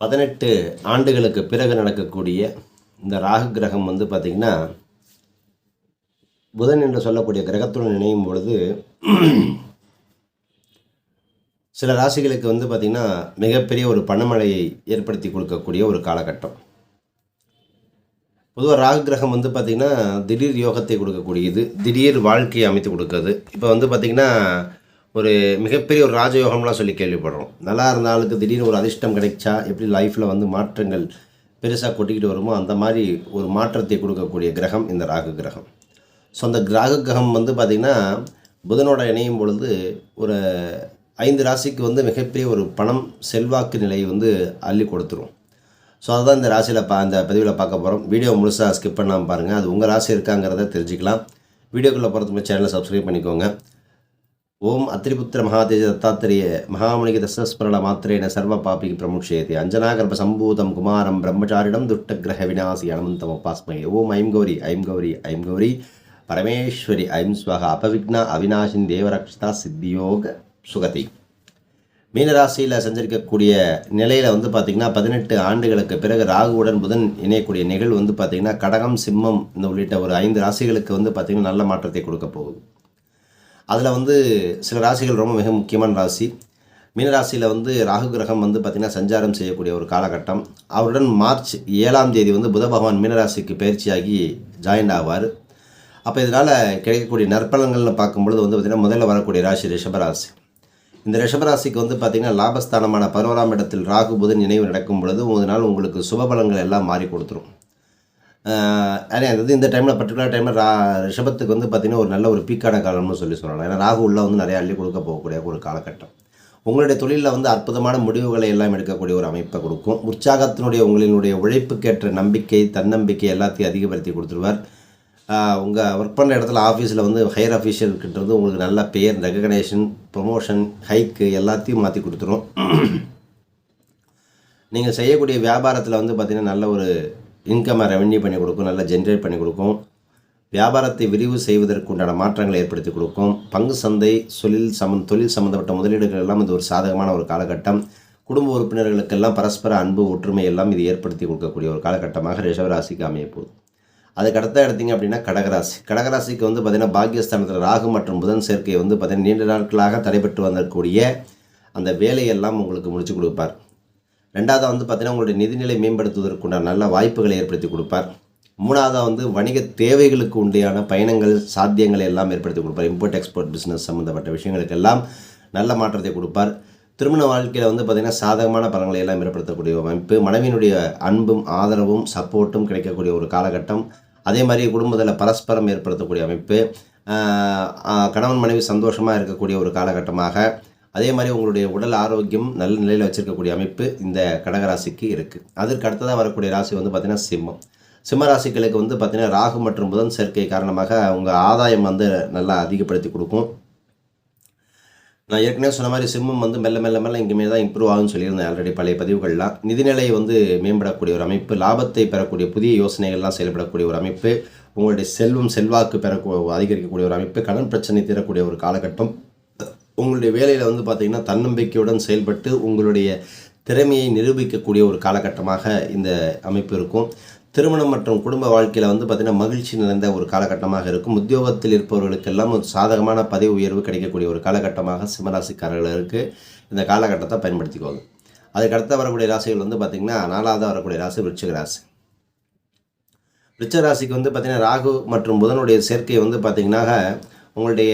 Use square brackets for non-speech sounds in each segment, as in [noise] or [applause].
பதினெட்டு ஆண்டுகளுக்கு பிறகு நடக்கக்கூடிய இந்த ராகு கிரகம் வந்து பார்த்திங்கன்னா புதன் என்று சொல்லக்கூடிய கிரகத்துடன் இணையும் பொழுது சில ராசிகளுக்கு வந்து பார்த்திங்கன்னா மிகப்பெரிய ஒரு பணமழையை ஏற்படுத்தி கொடுக்கக்கூடிய ஒரு காலகட்டம். பொதுவாக ராகு கிரகம் வந்து பார்த்திங்கன்னா திடீர் யோகத்தை கொடுக்கக்கூடியது திடீர் வாழ்க்கையை அமைத்து கொடுக்குறது. இப்போ வந்து பார்த்திங்கன்னா ஒரு மிகப்பெரிய ஒரு ராஜயோகம்லாம் சொல்லி கேள்விப்படுறோம். நல்லா இருந்தாலுக்கு திடீர்னு ஒரு அதிர்ஷ்டம் கிடைச்சா எப்படி லைஃப்பில் வந்து மாற்றங்கள் பெருசாக கொட்டிக்கிட்டு வருமோ அந்த மாதிரி ஒரு மாற்றத்தை கொடுக்கக்கூடிய கிரகம் இந்த ராகு கிரகம். ஸோ அந்த ராகு கிரகம் வந்து பார்த்திங்கன்னா புதனோட இணையும் பொழுது ஒரு ஐந்து ராசிக்கு வந்து மிகப்பெரிய ஒரு பணம் செல்வாக்கு நிலையை வந்து அள்ளி கொடுத்துரும். ஸோ அதுதான் இந்த ராசியில் பா அந்த பதிவில் பார்க்க போகிறோம் வீடியோ முழுசாக ஸ்கிப் பண்ணாமல் பாருங்கள் அது உங்கள் ராசி இருக்காங்கிறத தெரிஞ்சுக்கலாம். வீடியோக்குள்ளே போகிறதுக்கு சேனலை சப்ஸ்கிரைப் பண்ணிக்கோங்க. ஓம் அத்திரிபுத்திர மகாதேஜ தத்தாத்திரேய மகாமணிக தசஸ்மரண மாத்திரேன சர்வ பாபிக்கு பிரமுட்சேதி அஞ்சனாகர்ப சம்பூதம் குமாரம் பிரம்மச்சாரிடம் துஷ்டகிரக விநாசி அனந்தம் உபாஸ்மை ஓம் ஐம் கௌரி ஐம் கௌரி ஐம் கௌரி. பரமேஸ்வரி ஐம் ஸ்வக அபவிக்னா அவிநாசின் தேவரக்ஷிதா சித்தியோக சுகதி. மீனராசியில் செஞ்சிருக்கக்கூடிய நிலையில் வந்து பார்த்திங்கன்னா பதினெட்டு ஆண்டுகளுக்கு பிறகு ராகுவுடன் புதன் இணையக்கூடிய நிகழ்வு வந்து பார்த்திங்கன்னா கடகம் சிம்மம் இந்த உள்ளிட்ட ஒரு ஐந்து ராசிகளுக்கு வந்து பார்த்திங்கன்னா நல்ல மாற்றத்தை கொடுக்க போகுது. அதில் வந்து சில ராசிகள் ரொம்ப மிக முக்கியமான ராசி. மீனராசியில் வந்து ராகு கிரகம் வந்து பார்த்திங்கன்னா சஞ்சாரம் செய்யக்கூடிய ஒரு காலகட்டம். அவருடன் மார்ச் ஏழாம் தேதி வந்து புத பகவான் மீனராசிக்கு பயிற்சியாகி ஜாயின் ஆவார். அப்போ இதனால் கிடைக்கக்கூடிய நற்பலன்கள்னு பார்க்கும்பொழுது வந்து பார்த்திங்கன்னா முதல்ல வரக்கூடிய ராசி ரிஷபராசி இந்த ரிஷபராசிக்கு வந்து பார்த்திங்கன்னா லாபஸ்தானமான பதினோராம் இடத்தில் ராகு புதன் நினைவு நடக்கும் பொழுது ஒரு நாள் உங்களுக்கு சுபபலங்கள் எல்லாம் மாறி கொடுத்துரும். அதாவது இந்த டைமில் பர்டிகுலர் டைமில் ரா ரிஷபத்துக்கு வந்து பார்த்திங்கன்னா ஒரு நல்ல ஒரு பீக்கான காலம்னு சொல்லி சொல்லலாம் ஏன்னா ராகு உள்ள வந்து நிறையா அள்ளி கொடுக்க போகக்கூடிய ஒரு காலகட்டம். உங்களுடைய தொழிலில் வந்து அற்புதமான முடிவுகளை எல்லாம் எடுக்கக்கூடிய ஒரு அமைப்பை கொடுக்கும். உற்சாகத்தினுடைய உங்களினுடைய உழைப்புக்கேற்ற நம்பிக்கை தன்னம்பிக்கை எல்லாத்தையும் அதிகப்படுத்தி கொடுத்துருவார். உங்கள் ஒர்க் பண்ணுற இடத்துல ஆஃபீஸில் வந்து ஹையர் அஃபீஷியல்கிட்ட உங்களுக்கு நல்ல பேர் ரெகக்னேஷன் ப்ரொமோஷன் ஹைக்கு எல்லாத்தையும் மாற்றி கொடுத்துரும். நீங்கள் செய்யக்கூடிய வியாபாரத்தில் வந்து பார்த்திங்கன்னா நல்ல ஒரு இன்கம்மை ரெவென்யூ பண்ணி கொடுக்கும் நல்லா ஜென்ரேட் பண்ணி கொடுக்கும். வியாபாரத்தை விரிவு செய்வதற்கு உண்டான மாற்றங்களை ஏற்படுத்தி கொடுக்கும். பங்கு சந்தை தொழில் சம தொழில் சம்மந்தப்பட்ட முதலீடுகள் எல்லாம் இது ஒரு சாதகமான ஒரு காலகட்டம். குடும்ப உறுப்பினர்களுக்கெல்லாம் பரஸ்பர அன்பு ஒற்றுமை எல்லாம் இது ஏற்படுத்தி கொடுக்கக்கூடிய ஒரு காலகட்டமாக ரிஷவராசிக்கு அமைய போகுது. அதுக்கு அடுத்த எடுத்திங்க அப்படின்னா கடகராசி. கடகராசிக்கு வந்து பார்த்திங்கன்னா பாக்கியஸ்தானத்தில் ராகு மற்றும் புதன் சேர்க்கை வந்து பார்த்திங்கன்னா நீண்ட நாட்களாக தடைபெற்று வந்தக்கூடிய அந்த வேலையெல்லாம் உங்களுக்கு முடிச்சு கொடுப்பார். ரெண்டாவதாக வந்து பார்த்திங்கன்னா உங்களுடைய நிதிநிலை மேம்படுத்துவதற்குண்டான நல்ல வாய்ப்புகளை ஏற்படுத்தி கொடுப்பார். மூணாவதாக வந்து வணிக தேவைகளுக்கு உண்டையான பயணங்கள் சாத்தியங்களை எல்லாம் ஏற்படுத்தி கொடுப்பார். இம்போர்ட் எக்ஸ்போர்ட் பிஸ்னஸ் சம்மந்தப்பட்ட விஷயங்களுக்கெல்லாம் நல்ல மாற்றத்தை கொடுப்பார். திருமண வாழ்க்கையில் வந்து பார்த்திங்கன்னா சாதகமான பலன்களை எல்லாம் ஏற்படுத்தக்கூடிய அமைப்பு. மனைவியினுடைய அன்பும் ஆதரவும் சப்போர்ட்டும் கிடைக்கக்கூடிய ஒரு காலகட்டம். அதே மாதிரி குடும்பத்தில் பரஸ்பரம் ஏற்படுத்தக்கூடிய அமைப்பு. கணவன் மனைவி சந்தோஷமாக இருக்கக்கூடிய ஒரு காலகட்டமாக அதே மாதிரி உங்களுடைய உடல் ஆரோக்கியம் நல்ல நிலையில் வச்சுருக்கக்கூடிய அமைப்பு இந்த கடகராசிக்கு இருக்குது அதற்கு அடுத்ததாக வரக்கூடிய ராசி வந்து பார்த்திங்கன்னா சிம்மம். சிம்ம ராசிகளுக்கு வந்து பார்த்திங்கன்னா ராகு மற்றும் புதன் சேர்க்கை காரணமாக உங்கள் ஆதாயம் வந்து நல்லா அதிகப்படுத்தி கொடுக்கும். நான் ஏற்கனவே சொன்ன மாதிரி சிம்மம் வந்து மெல்ல மெல்ல மெல்ல இங்கேமே தான் இம்ப்ரூவ் ஆகும்னு சொல்லியிருந்தேன் ஆல்ரெடி பழைய பதிவுகள்லாம். நிதிநிலை வந்து மேம்படக்கூடிய ஒரு அமைப்பு. லாபத்தை பெறக்கூடிய புதிய யோசனைகள்லாம் செயல்படக்கூடிய ஒரு அமைப்பு. உங்களுடைய செல்வம் செல்வாக்கு பெற அதிகரிக்கக்கூடிய ஒரு அமைப்பு. கடன் பிரச்சனை தீரக்கூடிய ஒரு காலகட்டம். உங்களுடைய வேலையில் வந்து பார்த்திங்கன்னா தன்னம்பிக்கையுடன் செயல்பட்டு உங்களுடைய திறமையை நிரூபிக்கக்கூடிய ஒரு காலகட்டமாக இந்த அமைப்பு இருக்கும். திருமணம் மற்றும் குடும்ப வாழ்க்கையில் வந்து பார்த்திங்கன்னா மகிழ்ச்சி நிறைந்த ஒரு காலகட்டமாக இருக்கும். உத்தியோகத்தில் இருப்பவர்களுக்கெல்லாம் ஒரு சாதகமான பதவி உயர்வு கிடைக்கக்கூடிய ஒரு காலகட்டமாக சிம்மராசிக்காரர்களுக்கு இந்த காலகட்டத்தை பயன்படுத்திக்கோங்க. அதுக்கடுத்து வரக்கூடிய ராசிகள் வந்து பார்த்திங்கன்னா நாலாவது வரக்கூடிய ராசி விருச்சிக ராசி. விருச்ச ராசிக்கு வந்து பார்த்திங்கன்னா ராகு மற்றும் புதனுடைய சேர்க்கை வந்து பார்த்திங்கன்னா உங்களுடைய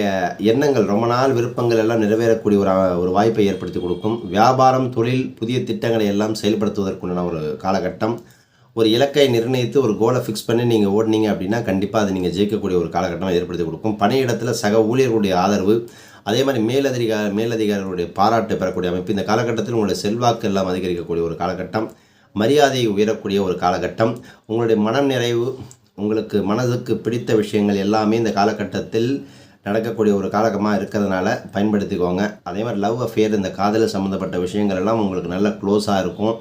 எண்ணங்கள் ரொம்ப நாள் விருப்பங்கள் எல்லாம் நிறைவேறக்கூடிய ஒரு ஒரு வாய்ப்பை ஏற்படுத்தி கொடுக்கும். வியாபாரம் தொழில் புதிய திட்டங்களை எல்லாம் செயல்படுத்துவதற்குண்டான ஒரு காலகட்டம். ஒரு இலக்கை நிர்ணயித்து ஒரு கோலை ஃபிக்ஸ் பண்ணி நீங்கள் ஓடினீங்க அப்படின்னா கண்டிப்பாக அதை நீங்கள் ஜெயிக்கக்கூடிய ஒரு காலகட்டம் ஏற்படுத்தி கொடுக்கும். பணியிடத்தில் சக ஊழியர்களுடைய ஆதரவு அதே மாதிரி மேலதிகார மேலதிகாரிகளுடைய பாராட்டு பெறக்கூடிய அமைப்பு. இந்த காலகட்டத்தில் உங்களுடைய செல்வாக்கு எல்லாம் அதிகரிக்கக்கூடிய ஒரு காலகட்டம். மரியாதையை உயரக்கூடிய ஒரு காலகட்டம். உங்களுடைய மனம் நிறைவு உங்களுக்கு மனதுக்கு பிடித்த விஷயங்கள் எல்லாமே இந்த காலகட்டத்தில் நடக்கக்கூடிய ஒரு காலகமாக இருக்கிறதுனால பயன்படுத்திக்கோங்க. அதே மாதிரி லவ் அஃபேர் இந்த காதல் சம்மந்தப்பட்ட விஷயங்கள் எல்லாம் உங்களுக்கு நல்ல க்ளோஸாக இருக்கும்.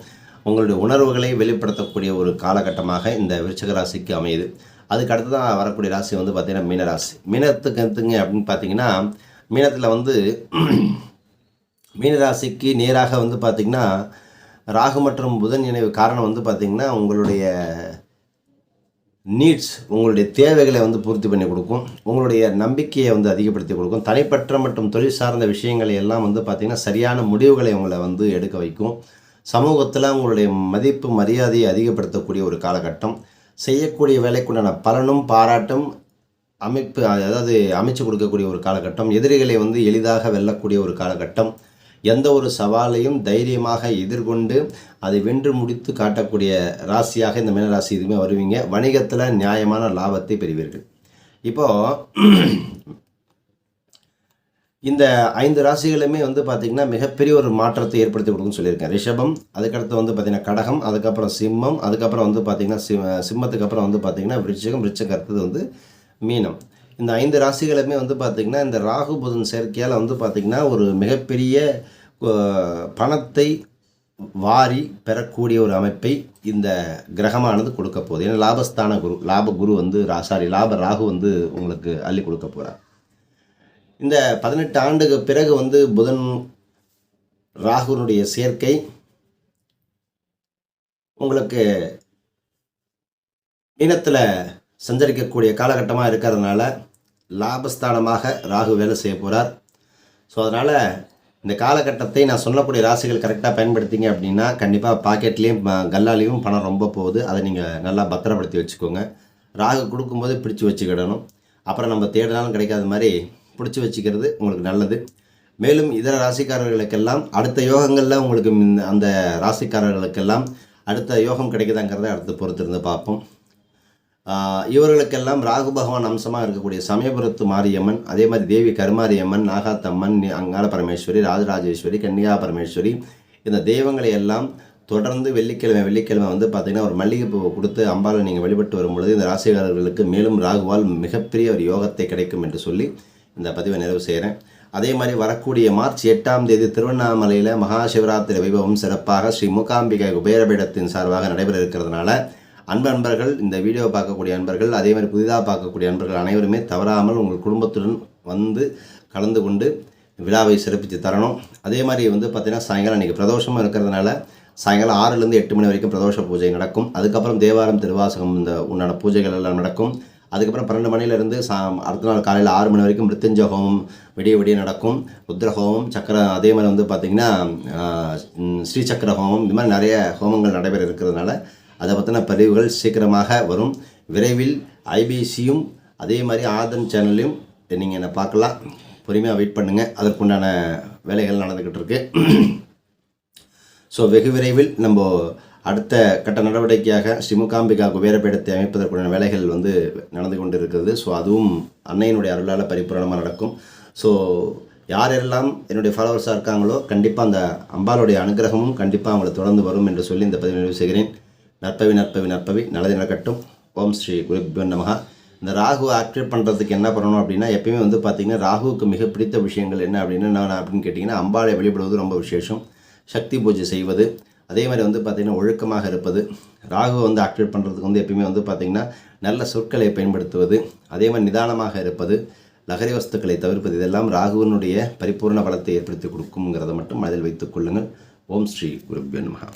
உங்களுடைய உணர்வுகளை வெளிப்படுத்தக்கூடிய ஒரு காலகட்டமாக இந்த விருச்சக ராசிக்கு அமையுது. அதுக்கு அடுத்து தான் வரக்கூடிய ராசி வந்து பார்த்திங்கன்னா மீனராசி மீனத்துக்கு எடுத்துங்க அப்படின்னு பார்த்தீங்கன்னா மீனத்தில் வந்து [clears throat] மீனராசிக்கு நேராக வந்து பார்த்திங்கன்னா ராகு மற்றும் புதன் இணைவு காரணம் வந்து பார்த்திங்கன்னா உங்களுடைய நீட்ஸ் உங்களுடைய தேவைகளை வந்து பூர்த்தி பண்ணி கொடுக்கும். உங்களுடைய நம்பிக்கையை வந்து அதிகப்படுத்தி கொடுக்கும். தனிப்பட்ட மற்றும் தொழில் சார்ந்த விஷயங்களை எல்லாம் வந்து பார்த்திங்கன்னா சரியான முடிவுகளை உங்களை வந்து எடுக்க வைக்கும். சமூகத்தில் உங்களுடைய மதிப்பு மரியாதையை அதிகப்படுத்தக்கூடிய ஒரு காலகட்டம். செய்யக்கூடிய வேலைக்குண்டான பலனும் பாராட்டும் அமைப்பு அதாவது அமைச்சு கொடுக்கக்கூடிய ஒரு காலகட்டம். எதிரிகளை வந்து எளிதாக வெல்லக்கூடிய ஒரு காலகட்டம். எந்த ஒரு சவாலையும் தைரியமாக எதிர்கொண்டு அதை வென்று முடித்து காட்டக்கூடிய ராசியாக இந்த மீனராசி இதுவுமே வருவீங்க. வணிகத்தில் நியாயமான லாபத்தை பெறுவீர்கள். இப்போது இந்த ஐந்து ராசிகளுமே வந்து பார்த்திங்கன்னா மிகப்பெரிய ஒரு மாற்றத்தை ஏற்படுத்தி கொடுக்குன்னு சொல்லியிருக்கேன். ரிஷபம் அதுக்கடுத்து வந்து பார்த்திங்கன்னா கடகம் அதுக்கப்புறம் சிம்மம் அதுக்கப்புறம் வந்து பார்த்திங்கன்னா சிம்மத்துக்கு அப்புறம் வந்து பார்த்திங்கன்னா விருச்சிகம் விருச்சகம் அடுத்தது வந்து மீனம். இந்த ஐந்து ராசிகளுமே வந்து பார்த்திங்கன்னா இந்த ராகு புதன் சேர்க்கையால் வந்து பார்த்திங்கன்னா ஒரு மிகப்பெரிய பணத்தை வாரி பெறக்கூடிய ஒரு அமைப்பை இந்த கிரகமானது கொடுக்க போகுது. ஏன்னா லாபஸ்தான குரு லாப குரு வந்து ரா- சாரி லாப ராகு வந்து உங்களுக்கு அள்ளி கொடுக்க போகிறார் இந்த பதினெட்டு ஆண்டுக்கு பிறகு வந்து புதன் ராகுனுடைய சேர்க்கை உங்களுக்கு மீனத்தில் சஞ்சரிக்கக்கூடிய காலகட்டமாக இருக்கிறதுனால லாபஸ்தானமாக ராகு வேலை செய்ய போகிறார் ஸோ அதனால் இந்த காலகட்டத்தை நான் சொல்லக்கூடிய ராசிகள் கரெக்டாக பயன்படுத்திங்க அப்படின்னா கண்டிப்பாக பாக்கெட்லேயும் கல்லாலேயும் பணம் ரொம்ப போகுது. அதை நீங்கள் நல்லா பத்திரப்படுத்தி வச்சுக்கோங்க. ராகு கொடுக்கும்போது பிடிச்சி வச்சுக்கிடணும். அப்புறம் நம்ம தேடினாலும் கிடைக்காத மாதிரி பிடிச்சி வச்சுக்கிறது உங்களுக்கு நல்லது. மேலும் இதர ராசிக்காரர்களுக்கெல்லாம் அடுத்த யோகங்களில் உங்களுக்கு அந்த ராசிக்காரர்களுக்கெல்லாம் அடுத்த யோகம் கிடைக்குதாங்கிறத அடுத்து பொறுத்திருந்து பார்ப்போம். இவர்களுக்கெல்லாம் ராகு பகவான் அம்சமாக இருக்கக்கூடிய சமயபுரத்து மாரியம்மன் அதே மாதிரி தேவி கருமாரியம்மன் நாகாத்தம்மன் அங்காள பரமேஸ்வரி ராஜராஜேஸ்வரி கன்னிகா பரமேஸ்வரி இந்த தெய்வங்களை எல்லாம் தொடர்ந்து வெள்ளிக்கிழமை வெள்ளிக்கிழமை வந்து பார்த்திங்கன்னா ஒரு மல்லிகைப்பூவை கொடுத்து அம்பாவை நீங்கள் வழிபட்டு வரும்பொழுது இந்த ராசிகாரர்களுக்கு மேலும் ராகுவால் மிகப்பெரிய ஒரு யோகத்தை கிடைக்கும் என்று சொல்லி இந்த பதிவை நிறைவு செய்கிறேன். அதே மாதிரி வரக்கூடிய மார்ச் எட்டாம் தேதி திருவண்ணாமலையில் மகா சிவராத்திரி வைபவம் சிறப்பாக ஸ்ரீ மூகாம்பிகை குபேரபீடத்தின் சார்பாக நடைபெற இருக்கிறதுனால அன்பு அன்பர்கள் இந்த வீடியோ பார்க்கக்கூடிய அன்பர்கள் அதே மாதிரி புதிதாக பார்க்கக்கூடிய அன்பர்கள் அனைவருமே தவறாமல் உங்கள் குடும்பத்துடன் வந்து கலந்து கொண்டு விழாவை சிறப்பித்து தரணும். அதே மாதிரி வந்து பார்த்திங்கன்னா சாயங்காலம் இன்றைக்கி பிரதோஷமாக இருக்கிறதுனால சாயங்காலம் ஆறுலேருந்து எட்டு மணி வரைக்கும் பிரதோஷ பூஜை நடக்கும். அதுக்கப்புறம் தேவாரம் திருவாசகம் இந்த உண்டான பூஜைகள் எல்லாம் நடக்கும். அதுக்கப்புறம் பன்னெண்டு மணிலேருந்து சா அடுத்த நாள் காலையில் ஆறு மணி வரைக்கும் மிருத்யுஞ்ச ஹோமம் விடிய விடிய நடக்கும். ருத்ர ஹோமம் சக்கர அதே மாதிரி வந்து பார்த்திங்கன்னா ஸ்ரீசக்கர ஸ்ரீ சக்கர ஹோமம் இது மாதிரி நிறைய ஹோமங்கள் நடைபெற இருக்கிறதுனால அதை பற்றின பதிவுகள் சீக்கிரமாக வரும். விரைவில் ஐபிசியும் அதே மாதிரி ஆதன் சேனல்லையும் நீங்கள் என்னை பார்க்கலாம். பொறுமையாக வெயிட் பண்ணுங்கள் அதற்குண்டான வேலைகள் நடந்துக்கிட்டு இருக்கு. ஸோ வெகு விரைவில் நம்ம அடுத்த கட்ட நடவடிக்கையாக ஸ்ரீமுகாம்பிகா குபேரப்பீடத்தை அமைப்பதற்குண்டான வேலைகள் வந்து நடந்து கொண்டு இருக்கிறது ஸோ அதுவும் அன்னையினுடைய அருளால் பரிபூரணமாக நடக்கும். ஸோ யாரெல்லாம் என்னுடைய ஃபாலோவர்ஸாக இருக்காங்களோ கண்டிப்பாக அந்த அம்பாளுடைய அனுகிரகமும் கண்டிப்பாக அவங்களை தொடர்ந்து வரும் என்று சொல்லி இந்த பதிவு நிறைவு செய்கிறேன். நற்பவி நற்பவி நற்பவி. நல்லது நடக்கட்டும். ஓம் ஸ்ரீ குருபியோ நமகா. இந்த ராகு ஆக்டிவேட் பண்ணுறதுக்கு என்ன பண்ணணும் அப்படின்னா எப்பயுமே வந்து பார்த்திங்கன்னா ராகுவுக்கு மிக பிடித்த விஷயங்கள் என்ன அப்படின்னு நான் அப்படின்னு கேட்டிங்கன்னா அம்பாளை வழிபடுவது ரொம்ப விசேஷம். சக்தி பூஜை செய்வது. அதே மாதிரி வந்து பார்த்திங்கன்னா ஒழுக்கமாக இருப்பது. ராகுவை வந்து ஆக்டிவேட் பண்ணுறதுக்கு வந்து எப்பயுமே வந்து பார்த்திங்கன்னா நல்ல சொற்களை பயன்படுத்துவது. அதே மாதிரி நிதானமாக இருப்பது. லகரி வஸ்துக்களை தவிர்ப்பது. இதெல்லாம் ராகுவினுடைய பரிபூர்ண பலத்தை ஏற்படுத்தி கொடுக்குங்கிறத மட்டும் மனதில் வைத்துக் கொள்ளுங்கள். ஓம் ஸ்ரீ குருபியன் மகா